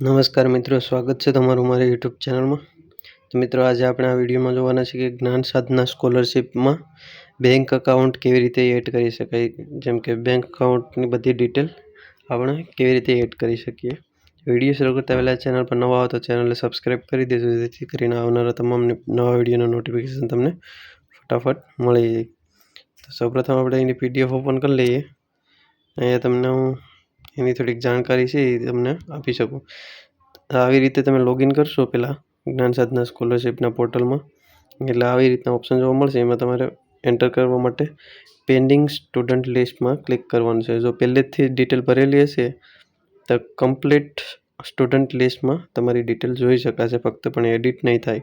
નમસ્કાર મિત્રો, સ્વાગત છે તમારું મારી યુટ્યુબ ચેનલમાં. તો મિત્રો, આજે આપણે આ વિડીયોમાં જોવાના છે કે જ્ઞાન સાધના સ્કોલરશિપમાં બેંક અકાઉન્ટ કેવી રીતે એડ કરી શકાય. જેમ કે બેંક અકાઉન્ટની બધી ડિટેલ આપણે કેવી રીતે એડ કરી શકીએ. વીડિયો શરૂ કરતા પહેલાં ચેનલ પર નવા હો તો ચેનલને સબસ્ક્રાઈબ કરી દેજો, જેથી કરીને આવનારા તમામ નવા વિડીયોનું નોટિફિકેશન તમને ફટાફટ મળી જાય. તો સૌપ્રથમ આપણે એની પીડીએફ ઓપન કરી લઈએ. અહીંયા તમને હું એની થોડીક જાણકારી છે એ તમને આપી શકું. આવી રીતે તમે લોગિન કરશો પહેલાં જ્ઞાન સાધના સ્કોલરશિપના પોર્ટલમાં એટલે આવી રીતના ઓપ્શન જોવા મળશે. એમાં તમારે એન્ટર કરવા માટે પેન્ડિંગ સ્ટુડન્ટ લિસ્ટમાં ક્લિક કરવાનું છે. જો પહેલેથી ડિટેલ ભરેલી હશે, તો કમ્પ્લીટ સ્ટુડન્ટ લિસ્ટમાં તમારી ડિટેલ જોઈ શકાશે. ફક્ત પણ એડિટ નહીં થાય.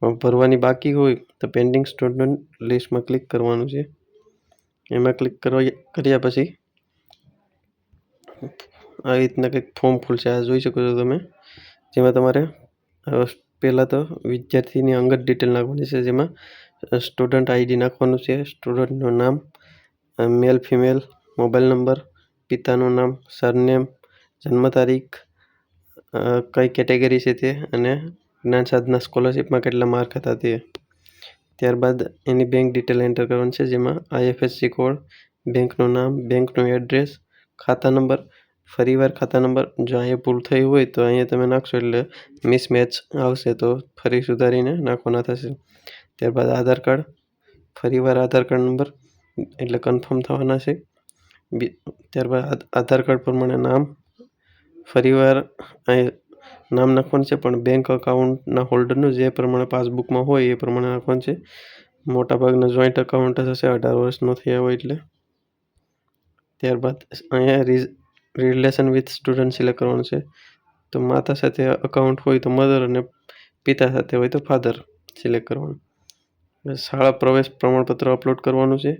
પણ ભરવાની બાકી હોય, તો પેન્ડિંગ સ્ટુડન્ટ લિસ્ટમાં ક્લિક કરવાનું છે. એમાં ક્લિક કરવા કર્યા પછી આવી રીતના કંઈક ફોર્મ ખુલશે આ જોઈ શકો છો તમે. જેમાં તમારે પહેલાં તો વિદ્યાર્થીની અંગત ડિટેલ નાખવાની છે. જેમાં સ્ટુડન્ટ આઈડી નાખવાનું છે. સ્ટુડન્ટનું નામ મેલ ફિમેલ મોબાઈલ નંબર પિતાનું નામ સરનેમ જન્મ તારીખ કઈ કેટેગરી છે તે, અને જ્ઞાન સાધના સ્કોલરશિપમાં કેટલા માર્ક હતા તે. ત્યારબાદ એની બેંક ડિટેલ એન્ટર કરવાની છે. જેમાં આઈએફએસસી કોડ બેંકનું નામ બેંકનું એડ્રેસ ખાતા નંબર, ફરીવાર ખાતા નંબર. જો અહીંયા ભૂલ થઈ હોય તો અહીંયા તમે નાખશો એટલે મિસમેચ આવશે તો ફરી સુધારીને નાખવાના થશે. ત્યારબાદ આધાર કાર્ડ, ફરીવાર આધાર કાર્ડ નંબર એટલે કન્ફર્મ થવાના છે. ત્યારબાદ આધાર કાર્ડ પ્રમાણે નામ, ફરીવાર અહીં નામ નાખવાનું છે, પણ બેંક અકાઉન્ટના હોલ્ડરનું જે પ્રમાણે પાસબુકમાં હોય એ પ્રમાણે નાખવાનું છે. મોટાભાગના જોઈન્ટ અકાઉન્ટ થશે અઢાર વર્ષનો થયા હોય એટલે. ત્યારબાદ અહીંયા રિલેશન વિથ સ્ટુડન્ટ સિલેક્ટ કરવાનું છે. તો માતા સાથે અકાઉન્ટ હોય તો મધર અને પિતા સાથે હોય તો ફાધર સિલેક્ટ કરવાનું. શાળા પ્રવેશ પ્રમાણપત્ર અપલોડ કરવાનું છે.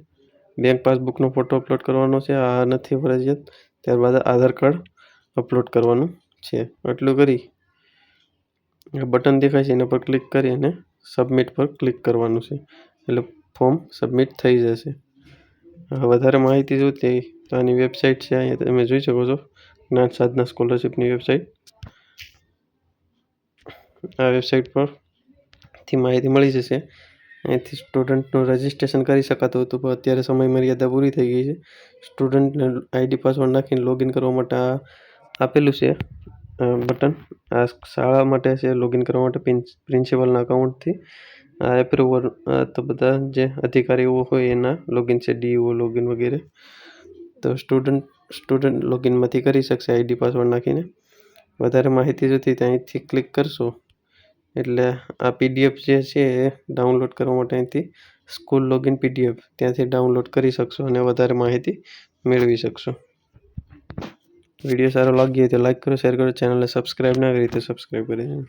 બેંક પાસબુકનો ફોટો અપલોડ કરવાનો છે. આ નથી ફરજિયાત. ત્યારબાદ આધાર કાર્ડ અપલોડ કરવાનું છે. એટલું કરી. બટન દેખાય છે, એના પર ક્લિક કરી અને સબમિટ પર ક્લિક કરવાનું છે. એટલે ફોર્મ સબમિટ થઈ જશે. વધારે માહિતી જોતી તો આની વેબસાઇટ છે, અહીંયા તમે જોઈ શકો છો. જ્ઞાન સાધના સ્કોલરશિપની વેબસાઇટ આ વેબસાઇટ પરથી માહિતી મળી જશે. અહીંથી સ્ટુડન્ટનું રજિસ્ટ્રેશન કરી શકાતું હતું, પણ અત્યારે સમય મર્યાદા પૂરી થઈ ગઈ છે. સ્ટુડન્ટને આઈડી પાસવર્ડ નાખીને લોગિન કરવા માટે આ આપેલું છે બટન. આ શાળા માટે છે લોગિન કરવા માટે પ્રિન્સિપલના અકાઉન્ટથી આ એપ્રુવર તો બધા જે અધિકારીઓ હોય એના લોગિન છે ડીઓ લોગિન વગેરે. તો સ્ટુડન્ટ સ્ટુડન્ટ લોગિનમાંથી કરી શકશે આઈડી પાસવર્ડ નાખીને. વધારે માહિતી જોતી ત્યાંથી ક્લિક કરશો. એટલે આ પીડીએફ જે છે એ ડાઉનલોડ કરવા માટે અહીંથી સ્કૂલ લોગિન પીડીએફ ત્યાંથી ડાઉનલોડ કરી શકશો અને વધારે માહિતી મેળવી શકશો. વીડિયો સારો લાગ્યો હોય તો લાઈક કરો શેર કરો ચેનલને સબસ્ક્રાઈબ ના કરી તો સબસ્ક્રાઈબ કરી દેજો.